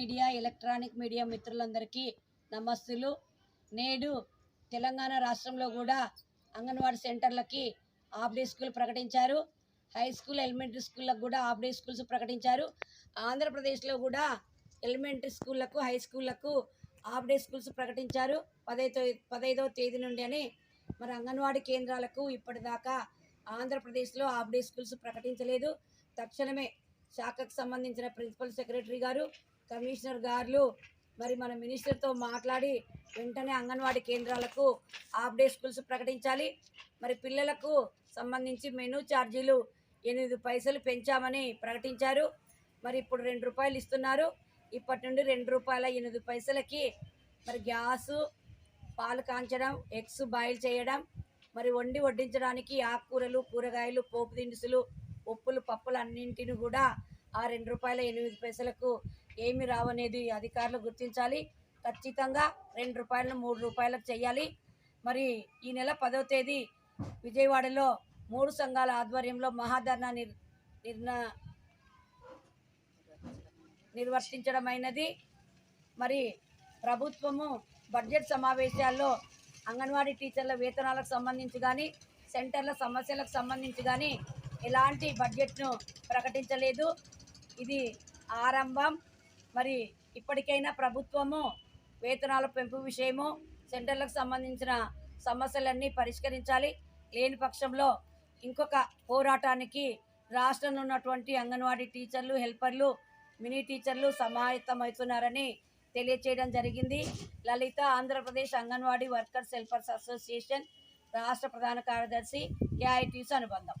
Media electronic media మిత్రులందరికీ నమస్తులు నేడు తెలంగాణ రాష్ట్రంలో కూడా అంగన్వాడీ సెంటర్లకి హాఫ్ డే స్కూల్ ప్రకటించారు. హై స్కూల్ ఎలిమెంటరీ స్కూళ్ళకు కూడా హాఫ్ డే స్కూల్స్ ప్రకటించారు. ఆంధ్రప్రదేశ్లో కూడా ఎలిమెంటరీ స్కూళ్ళకు హై స్కూళ్ళకు హాఫ్ డే స్కూల్స్ ప్రకటించారు. పదైదో పదైదవ తేదీ నుండి అని మరి అంగన్వాడీ కేంద్రాలకు ఇప్పటిదాకా ఆంధ్రప్రదేశ్లో హాఫ్ డే స్కూల్స్ ప్రకటించలేదు. తక్షణమే శాఖకు సంబంధించిన ప్రిన్సిపల్ సెక్రటరీ గారు కమిషనర్ గారు మరి మన మినిస్టర్తో మాట్లాడి వెంటనే అంగన్వాడీ కేంద్రాలకు హాఫ్ డే స్కూల్స్ ప్రకటించాలి. మరి పిల్లలకు సంబంధించి మెనూ ఛార్జీలు ఎనిమిది పైసలు పెంచామని ప్రకటించారు. మరి ఇప్పుడు రెండు రూపాయలు ఇస్తున్నారు. ఇప్పటి నుండి రెండు రూపాయల ఎనిమిది పైసలకి మరి గ్యాసు పాలు కాంచడం ఎగ్స్ బాయిల్ చేయడం మరి వండి వడ్డించడానికి ఆకుకూరలు కూరగాయలు పోపు దినుసులు ఉప్పులు పప్పులు అన్నింటిని కూడా ఆ రెండు రూపాయల ఎనిమిది పైసలకు ఏమి రావనేది అధికారులు గుర్తించాలి. ఖచ్చితంగా రెండు రూపాయలను మూడు రూపాయలకు చేయాలి. మరి ఈ నెల పదవ తేదీ విజయవాడలో మూడు సంఘాల ఆధ్వర్యంలో మహాధర్నా నిర్ నిర్ణ నిర్వర్తించడమైనది. మరి ప్రభుత్వము బడ్జెట్ సమావేశాల్లో అంగన్వాడీ టీచర్ల వేతనాలకు సంబంధించి కానీ సెంటర్ల సమస్యలకు సంబంధించి కానీ ఎలాంటి బడ్జెట్ను ప్రకటించలేదు. ఇది ఆరంభం. మరి ఇప్పటికైనా ప్రభుత్వము వేతనాల పెంపు విషయము సెంటర్లకు సంబంధించిన సమస్యలన్నీ పరిష్కరించాలి. లేని పక్షంలో ఇంకొక పోరాటానికి రాష్ట్రంలో ఉన్నటువంటి అంగన్వాడీ టీచర్లు హెల్పర్లు మినీ టీచర్లు సమాయత్తమవుతున్నారని తెలియచేయడం జరిగింది. Lalitha Andhra Pradesh anganwadi workers helpers association రాష్ట్ర ప్రధాన కార్యదర్శి ఏఐటీసీ అనుబంధం.